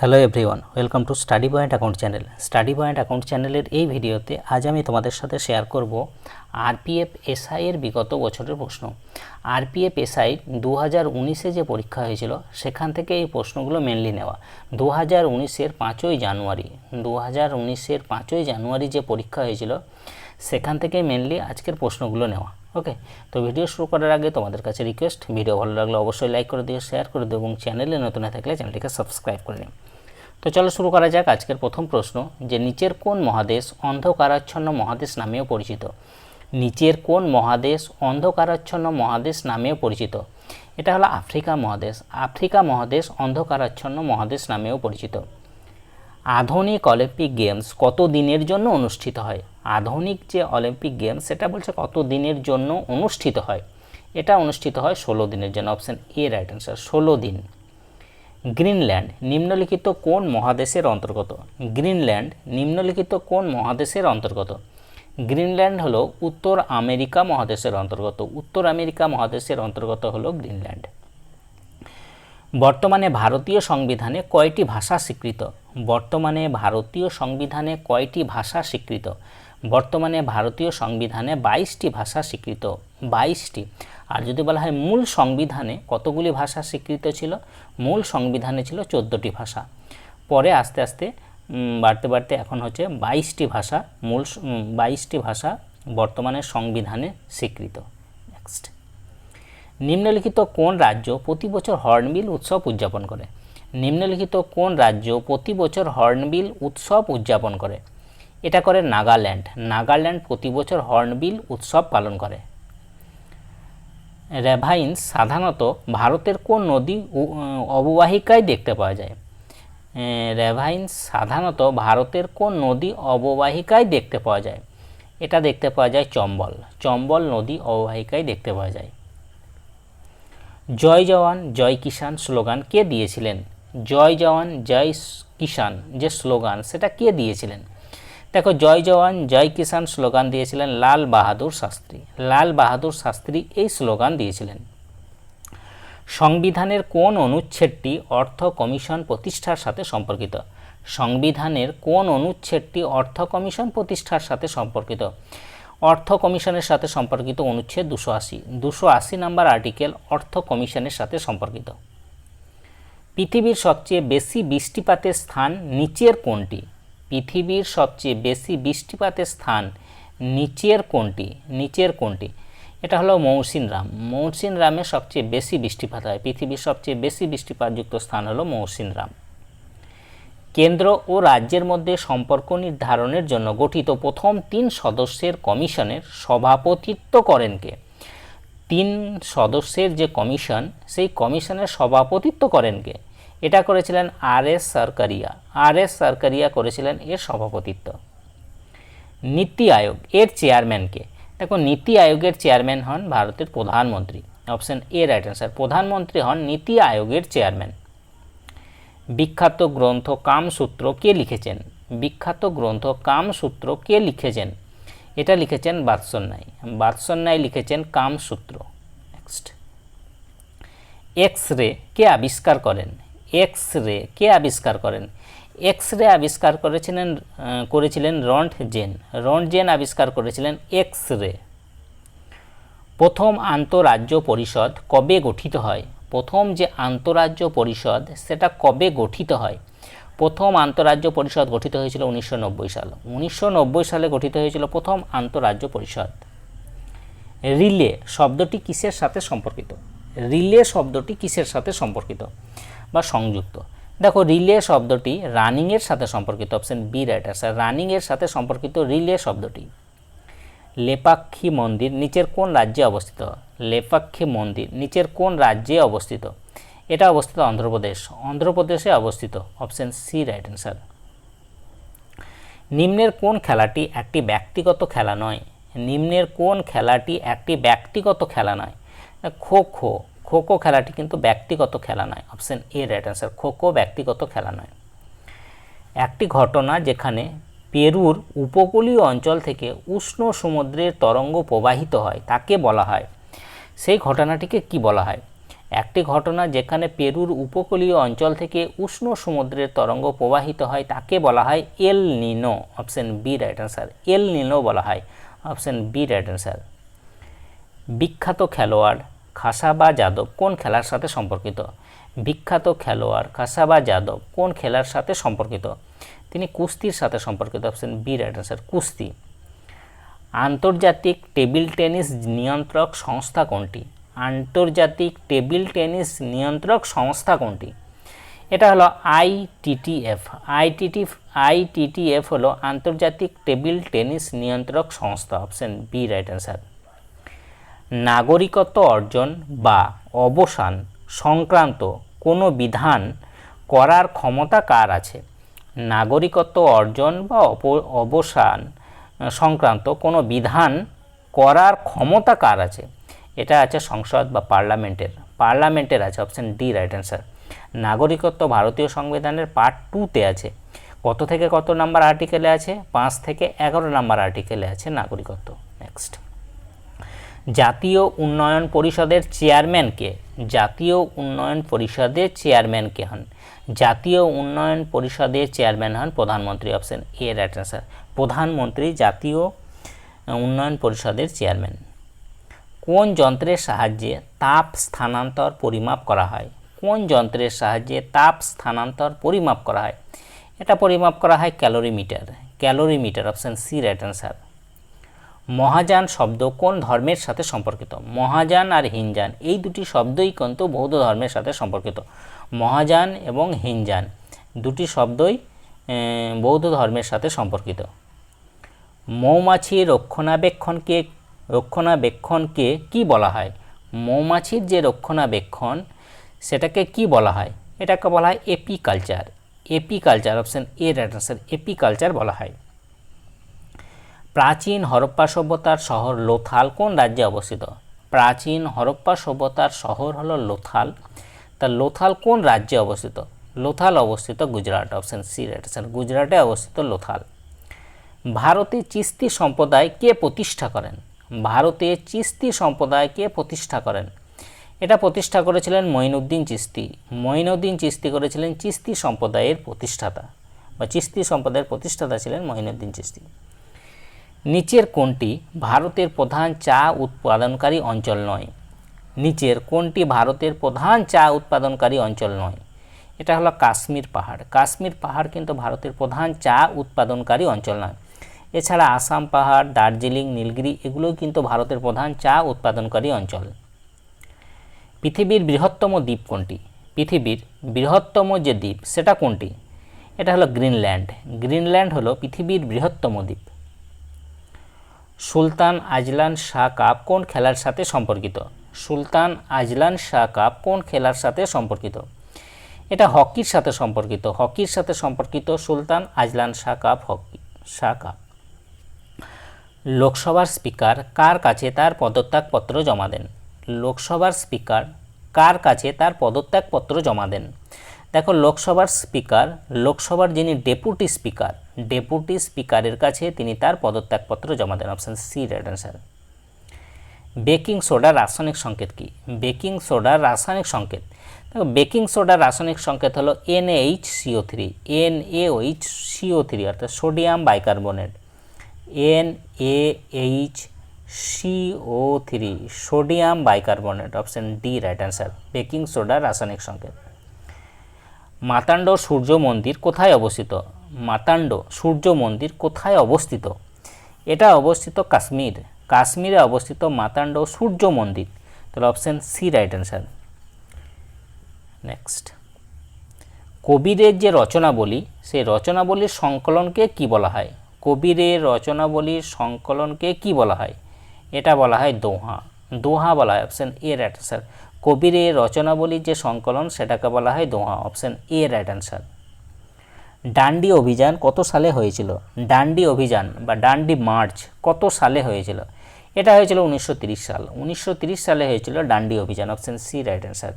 Hello everyone welcome to study point account channel study point account চ্যানেলের এই ভিডিওতে আজ আমি তোমাদের সাথে শেয়ার করব আরপিএফ এসআই এর বিগত বছরের প্রশ্ন। আরপিএফ এসআই দু হাজার উনিশে যে পরীক্ষা হয়েছিল, সেখান থেকে এই প্রশ্নগুলো মেনলি নেওয়া। দু হাজার উনিশের পাঁচই জানুয়ারি দু হাজার উনিশের পাঁচই জানুয়ারি যে পরীক্ষা হয়েছিল, সেখান থেকে মেনলি আজকের প্রশ্নগুলো নেওয়া। ওকে তো ভিডিও শুরু করার আগে তোমাদের কাছে রিকোয়েস্ট ভিডিও ভালো লাগলে অবশ্যই লাইক করে দিও শেয়ার করে দিও এবং চ্যানেলে নতুন থাকলে চ্যানেলটিকে সাবস্ক্রাইব করে নিও। তো চলো শুরু করা যাক আজকের প্রথম প্রশ্ন, যে নিচের কোন মহাদেশ অন্ধকারাচ্ছন্ন মহাদেশ নামেও পরিচিত? নিচের কোন মহাদেশ অন্ধকারাচ্ছন্ন মহাদেশ নামেও পরিচিত? এটা হলো আফ্রিকা মহাদেশ। আফ্রিকা মহাদেশ অন্ধকারাচ্ছন্ন মহাদেশ নামেও পরিচিত। আধুনিক অলিম্পিক গেমস কত দিনের জন্য অনুষ্ঠিত হয়? আধুনিক যে অলিম্পিক গেমস, সেটা বলছে কত দিনের জন্য অনুষ্ঠিত হয়? এটা অনুষ্ঠিত হয় ষোলো দিনের জন্য, অপশান এ, রাইট অ্যান্সার, ষোলো দিন। গ্রিনল্যান্ড নিম্নলিখিত কোন মহাদেশের অন্তর্গত? গ্রিনল্যান্ড নিম্নলিখিত কোন মহাদেশের অন্তর্গত? গ্রিনল্যান্ড হলো উত্তর আমেরিকা মহাদেশের অন্তর্গত। উত্তর আমেরিকা মহাদেশের অন্তর্গত হলো গ্রিনল্যান্ড। বর্তমানে ভারতীয় সংবিধানে কয়টি ভাষা স্বীকৃত? বর্তমানে ভারতীয় সংবিধানে কয়টি ভাষা স্বীকৃত? বর্তমানে ভারতীয় সংবিধানে বাইশটি ভাষা স্বীকৃত। বাইশটি। আর যদি বলা হয় মূল সংবিধানে কতগুলি ভাষা স্বীকৃত ছিল? মূল সংবিধানে ছিল চোদ্দোটি ভাষা। পরে আস্তে আস্তে বাড়তে বাড়তে এখন হচ্ছে বাইশটি ভাষা মূল বাইশটি ভাষা বর্তমানে সংবিধানে স্বীকৃত। নেক্সট নিম্নলিখিত কোন রাজ্য প্রতি বছর হর্নবিল উৎসব উদযাপন করে? নিম্নলিখিত কোন রাজ্য প্রতি বছর হর্নবিল উৎসব উদযাপন করে? এটা করে নাগাল্যান্ড। নাগাল্যান্ড প্রতি বছর হর্নবিল উৎসব পালন করে। রেভাইন্স সাধারণত ভারতের কোন নদী অববাহিকায় দেখতে পাওয়া যায়? রেভাইন্স সাধারণত ভারতের কোন নদী অববাহিকায় দেখতে পাওয়া যায়? এটা দেখতে পাওয়া যায় চম্বল। চম্বল নদী অববাহিকায় দেখতে পাওয়া যায়। জয় জওয়ান, জয় কিষান স্লোগান কে দিয়েছিলেন? জয় জওয়ান, জয় কিষান যে স্লোগান, সেটা কে দিয়েছিলেন? দেখো, জয় জওয়ান, জয় কিষান স্লোগান দিয়েছিলেন লাল বাহাদুর শাস্ত্রী। লাল বাহাদুর শাস্ত্রী এই স্লোগান দিয়েছিলেন। সংবিধানের কোন অনুচ্ছেদটি অর্থ কমিশন প্রতিষ্ঠার সাথে সম্পর্কিত? সংবিধানের কোন অনুচ্ছেদটি অর্থ কমিশন প্রতিষ্ঠার সাথে সম্পর্কিত? অর্থ কমিশনের সাথে সম্পর্কিত অনুচ্ছেদ দুশো আশি। দুশো আশি নাম্বার আর্টিকেল অর্থ কমিশনের সাথে সম্পর্কিত। পৃথিবীর সবচেয়ে বেশি বৃষ্টিপাতের স্থান নিচের কোনটি? পৃথিবীর সবচেয়ে বেশি বৃষ্টিপাতের স্থান নিচের কোনটি? নিচের কোনটি? এটা হলো মৌসিন রাম। মৌসিন রামে সবচেয়ে বেশি বৃষ্টিপাত হয়। পৃথিবীর সবচেয়ে বেশি বৃষ্টিপাতযুক্ত স্থান হলো মৌসিন রাম। কেন্দ্র ও রাজ্যের মধ্যে সম্পর্ক নির্ধারণের জন্য গঠিত প্রথম তিন সদস্যের কমিশনের সভাপতিত্ব করেন কে? তিন সদস্যের যে কমিশন, সেই কমিশনের সভাপতিত্ব করেন কে? এটা করেছিলেন আর এস সরকারিয়া। আর এস সরকারিয়া করেছিলেন এর সভাপতিত্ব। নীতি আয়োগ, এর চেয়ারম্যানকে। দেখো, নীতি আয়োগের চেয়ারম্যান হন ভারতের প্রধানমন্ত্রী। অপশন এ, রাইট অ্যান্সার, প্রধানমন্ত্রী হন নীতি আয়োগের চেয়ারম্যান। বিখ্যাত গ্রন্থ কামসূত্র কে লিখেছেন? বিখ্যাত গ্রন্থ কামসূত্র কে লিখেছেন? এটা লিখেছেন বাৎসন্যায়। বাৎসন্যায় লিখেছেন কামসূত্র। নেক্সট এক্স রে কে আবিষ্কার করেন। এক্স রে কে আবিষ্কার করেন? এক্স রে আবিষ্কার করেছিলেন করেছিলেন রন্ট জেন রন্ট জেন আবিষ্কার করেছিলেন এক্স রে প্রথম আন্তঃরাজ্য পরিষদ কবে গঠিত হয়? প্রথম যে আন্তঃরাজ্য পরিষদ, সেটা কবে গঠিত হয়? প্রথম আন্তঃরাজ্য পরিষদ গঠিত হয়েছিল উনিশশো নব্বই সাল। উনিশশো নব্বই সালে গঠিত হয়েছিল প্রথম আন্তঃরাজ্য পরিষদ। রিলে শব্দটি কিসের সাথে সম্পর্কিত? রিলে শব্দটি কিসের সাথে সম্পর্কিত? বা সংযুক্ত। দেখো রিলে শব্দটি রানিংয়ের সাথে সম্পর্কিত অপশন বি রাইট আনসার রানিংয়ের সাথে সম্পর্কিত রিলে শব্দটি। লেপাক্ষী মন্দির নিচের কোন রাজ্যে অবস্থিত? লেপাক্ষী মন্দির নিচের কোন রাজ্যে অবস্থিত? এটা অবস্থিত অন্ধ্রপ্রদেশ। অন্ধ্রপ্রদেশে অবস্থিত অপশন সি রাইট অ্যান্সার নিম্নের কোন খেলাটি একটি ব্যক্তিগত খেলা নয়? নিম্নের কোন খেলাটি একটি ব্যক্তিগত খেলা নয়? খো খো খো খো খেলাটি কিন্তু ব্যক্তিগত খেলা নয়। Option A right answer kho kho ব্যক্তিগত খেলা নয়। একটি ঘটনা যেখানে পেরুর উপকূলীয় অঞ্চল থেকে উষ্ণ সমুদ্রের তরঙ্গ প্রবাহিত হয়, তাকে বলা হয়। সেই ঘটনাটিকে কি বলা হয়? একটি ঘটনা যেখানে পেরুর উপকূলীয় অঞ্চল থেকে উষ্ণ সমুদ্রের তরঙ্গ প্রবাহিত হয়, তাকে বলা হয় El Nino. Option B right answer El Nino বলা হয়। অপশন বি রাইট অ্যান্সার বিখ্যাত খেলোয়াড় খাসাবা যাদব কোন খেলার সাথে সম্পর্কিত? বিখ্যাত খেলোয়াড় খাসাবা যাদব কোন খেলার সাথে সম্পর্কিত? তিনি কুস্তির সাথে সম্পর্কিত অপশন বি রাইট অ্যান্সার কুস্তি। আন্তর্জাতিক টেবিল টেনিস নিয়ন্ত্রক সংস্থা কোনটি? আন্তর্জাতিক টেবিল টেনিস নিয়ন্ত্রক সংস্থা কোনটি? এটা হলো আইটিটিএফ আইটিটি আইটিটিএফ হলো আন্তর্জাতিক টেবিল টেনিস নিয়ন্ত্রক সংস্থা, অপশন বি রাইট অ্যান্সার নাগরিকত্ব অর্জন বা অবসান সংক্রান্ত কোনো বিধান করার ক্ষমতা কার আছে? নাগরিকত্ব অর্জন বা অবসান সংক্রান্ত কোনো বিধান করার ক্ষমতা কার আছে? এটা আছে সংসদ বা পার্লামেন্টের পার্লামেন্টের আছে অপশন ডি রাইট অ্যান্সার নাগরিকত্ব ভারতীয় সংবিধানের পার্ট টুতে আছে। কত থেকে কত নাম্বার আর্টিকেলে আছে? পাঁচ থেকে এগারো নাম্বার আর্টিকেলে আছে নাগরিকত্ব। নেক্সট জাতীয় উন্নয়ন পরিষদের চেয়ারম্যান কে জাতীয় উন্নয়ন পরিষদের চেয়ারম্যান কে হন। জাতীয় উন্নয়ন পরিষদের চেয়ারম্যান হন প্রধানমন্ত্রী অপশন এ রাইট প্রধানমন্ত্রী জাতীয় উন্নয়ন পরিষদের চেয়ারম্যান। কোন যন্ত্রের সাহায্যে তাপ স্থানান্তর পরিমাপ করা হয়? কোন যন্ত্রের সাহায্যে তাপ স্থানান্তর পরিমাপ করা হয়? এটা পরিমাপ করা হয় calorimeter. Calorimeter option C right answer. Mahayana শব্দ কোন ধর্মের সাথে সম্পর্কিত? মহাযান আর হিনযান, এই দুটি শব্দই কিন্তু বৌদ্ধ ধর্মের সাথে সম্পর্কিত। মহাযান এবং হিনযান, দুটি শব্দই বৌদ্ধ ধর্মের সাথে সম্পর্কিত। মৌমাছি রক্ষণাবেক্ষণকে রক্ষণাবেক্ষণকে কি বলা হয়? মৌমাছির যে রক্ষণাবেক্ষণ, সেটাকে কি বলা হয়? এটাকে বলা হয় apiculture. Apiculture, option A right answer apiculture বলা হয়। প্রাচীন হরপ্পা সভ্যতার শহর লোথাল কোন রাজ্যে অবস্থিত? প্রাচীন হরপ্পা সভ্যতার শহর হলো লোথাল। তা লোথাল কোন রাজ্যে অবস্থিত? লোথাল অবস্থিত গুজরাট অপশন সি রাইট গুজরাটে অবস্থিত লোথাল। ভারতে চিস্তি সম্প্রদায় কে প্রতিষ্ঠা করেন? ভারতে চিস্তি সম্প্রদায় কে প্রতিষ্ঠা করেন? এটা প্রতিষ্ঠা করেছিলেন মঈনুদ্দিন চিস্তি। মঈনুদ্দিন চিস্তি করেছিলেন চিস্তি সম্প্রদায়ের প্রতিষ্ঠাতা। বা চিস্তি সম্প্রদায়ের প্রতিষ্ঠাতা ছিলেন মঈনুদ্দিন চিস্তি। নিচের কোনটি ভারতের প্রধান চা উৎপাদনকারী অঞ্চল নয়। নিচের কোনটি ভারতের প্রধান চা উৎপাদনকারী অঞ্চল নয়। এটা হলো কাশ্মীর পাহাড়। কাশ্মীর পাহাড় কিন্তু ভারতের প্রধান চা উৎপাদনকারী অঞ্চল নয়। এছাড়া আসাম পাহাড়, দার্জিলিং, নীলগিরি এগুলোও কিন্তু ভারতের প্রধান চা উৎপাদনকারী অঞ্চল। পৃথিবীর বৃহত্তম দ্বীপ কোনটি? পৃথিবীর বৃহত্তম যে দ্বীপ, সেটা কোনটি? এটা হলো গ্রিনল্যান্ড। গ্রিনল্যান্ড হলো পৃথিবীর বৃহত্তম দ্বীপ। সুলতান আজলান শাহ কাপ কোন খেলার সাথে সম্পর্কিত? সুলতান আজলান শাহ কাপ কোন খেলার সাথে সম্পর্কিত? এটা হকির সাথে সম্পর্কিত, হকির সাথে সম্পর্কিত Sultan Azlan Shah cup hockey, Shah cup. লোকসভার স্পিকার কার কাছে তার পদত্যাগপত্র জমা দেন? লোকসভার স্পিকার কার কাছে তার পদত্যাগপত্র জমা দেন? দেখো, লোকসভার স্পিকার, লোকসভার যিনি ডেপুটি স্পিকার, ডেপুটি স্পিকারের কাছে তিনি তার পদত্যাগপত্র জমা দেন, option C right answer baking সোডার রাসায়নিক সংকেত কি? বেকিং সোডার রাসায়নিক সংকেত। দেখো, বেকিং সোডার রাসায়নিক সংকেত হলো NH CO three N H CO three, অর্থাৎ sodium bicarbonate. N H CO three, sodium bicarbonate, option D right answer baking সোডার রাসায়নিক সংকেত। মাতাণ্ড সূর্য মন্দির কোথায় অবস্থিত? মাতাণ্ড সূর্য মন্দির কোথায় অবস্থিত? এটা অবস্থিত কাশ্মীর। কাশ্মীরে অবস্থিত মাতাণ্ড সূর্য মন্দির। তাহলে option C right answer next কবিরের যে রচনাবলী, সেই রচনাবলীর সংকলনকে কি বলা হয়? কবিরের রচনাবলীর সংকলনকে কি বলা হয়? এটা বলা হয় দোহা। দোহা বলা হয় অপশন এ রাইট অ্যান্সার কবিরের রচনাবলীর যে সংকলন, সেটাকে বলা হয় দোহা option A right answer Dandi অভিযান কত সালে হয়েছিল? ডান্ডি অভিযান বা ডান্ডি মার্চ কত সালে হয়েছিল? এটা হয়েছিল উনিশশো সাল। উনিশশো সালে হয়েছিল ডান্ডি অভিযান option C right answer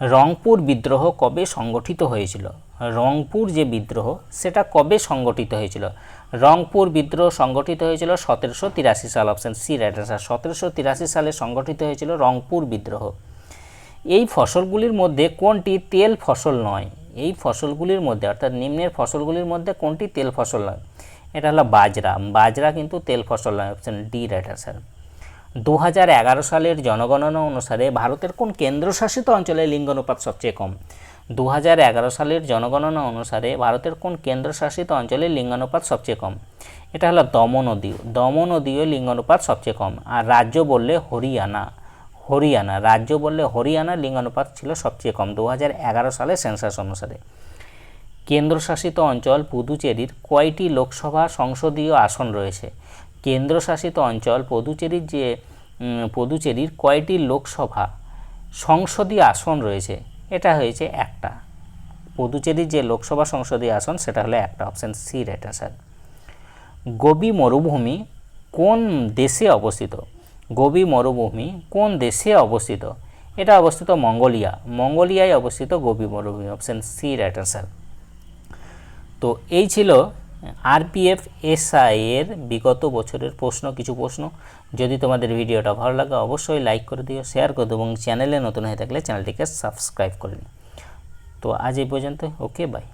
Rangpur বিদ্রোহ কবে সংগঠিত হয়েছিল? রংপুর যে বিদ্রোহ, সেটা কবে সংগঠিত হয়েছিল? রংপুর বিদ্রোহ সংগঠিত হয়েছিল সতেরোশো তিরাশি সাল অপশন সি রাইট অ্যান্সার সতেরোশো তিরাশি সালে সংগঠিত হয়েছিল রংপুর বিদ্রোহ। এই ফসলগুলির মধ্যে কোনটি তেল ফসল নয়? এই ফসলগুলির মধ্যে, অর্থাৎ নিম্নের ফসলগুলির মধ্যে কোনটি তেল ফসল নয়? এটা হলো বাজরা। বাজরা কিন্তু তেল ফসল নয় অপশন ডি রাইট আনসার দু হাজার এগারো সালের জনগণনা অনুসারে ভারতের কোন কেন্দ্রশাসিত অঞ্চলে লিঙ্গানুপাত সবচেয়ে কম? দু হাজার এগারো সালের জনগণনা অনুসারে ভারতের কোন কেন্দ্রশাসিত অঞ্চলে লিঙ্গানুপাত সবচেয়ে কম? এটা হলো দমনদীয় দমনদীয় লিঙ্গানুপাত সবচেয়ে কম। আর রাজ্য বললে হরিয়ানা। হরিয়ানা। রাজ্য বললে হরিয়ানা লিঙ্গানুপাত ছিল সবচেয়ে কম দু সালে সেন্সাস অনুসারে। কেন্দ্রশাসিত অঞ্চল পুদুচেরির কয়টি লোকসভা সংসদীয় আসন রয়েছে? কেন্দ্রশাসিত অঞ্চল পুদুচেরির যে পুদুচেরির কয়টি লোকসভা সংসদীয় আসন রয়েছে, এটা হয়েছে একটা। পুদুচেরির যে লোকসভা সংসদীয় আসন, সেটা হলো একটা, option C right answer Gobi মরুভূমি কোন দেশে অবস্থিত? গোবি মরুভূমি কোন দেশে অবস্থিত? এটা অবস্থিত মঙ্গোলিয়া। মঙ্গোলিয়ায় অবস্থিত গোবি মরুভূমি, অপশান সি রাইট অ্যান্সার তো এই ছিল আরপিএফ এসআই এর বিগত বছরের প্রশ্ন, কিছু প্রশ্ন। যদি তোমাদের ভিডিওটা ভালো লাগে, অবশ্যই লাইক করে দিও শেয়ার করে দিও এবং চ্যানেলে নতুন হয়ে থাকলে চ্যানেলটিকে সাবস্ক্রাইব করে নিও। তো আজ এই পর্যন্ত ওকে বাই